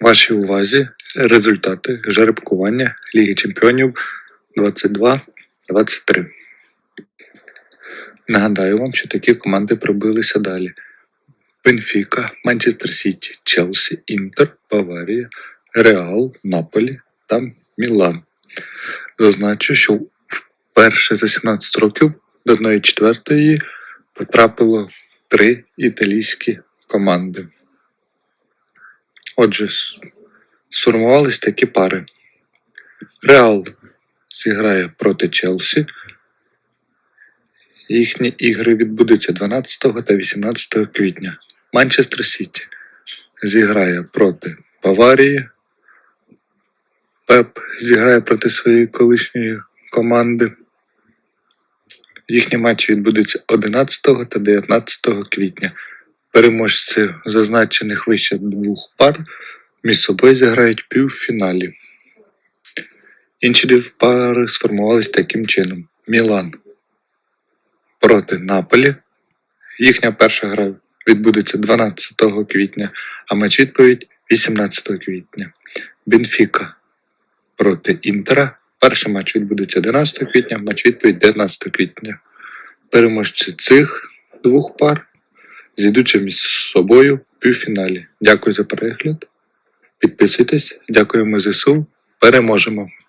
Вашій увазі результати жеребкування Ліги Чемпіонів 22-23. Нагадаю вам, що такі команди пробилися далі: Бенфіка, Манчестер Сіті, Челсі, Інтер, Баварія, Реал, Наполі та Мілан. Зазначу, що вперше за 17 років до 1-4 потрапило три італійські команди. Отже, сформувались такі пари. Реал зіграє проти Челсі. Їхні ігри відбудуться 12 та 18 квітня. Манчестер Сіті зіграє проти Баварії. Пеп зіграє проти своєї колишньої команди. Їхні матчі відбудуться 11 та 19 квітня. Переможці зазначених вище двох пар між собою зіграють півфіналі. Інші дві пари сформувались таким чином: Мілан проти Наполі. Їхня перша гра відбудеться 12 квітня, а матч відповідь 18 квітня. Бенфіка проти Інтера. Перший матч відбудеться 11 квітня, матч відповідь 19 квітня. Переможці цих двох пар зійдуться між собою в півфіналі. Дякую за перегляд. Підписуйтесь, дякуємо ЗСУ. Переможемо!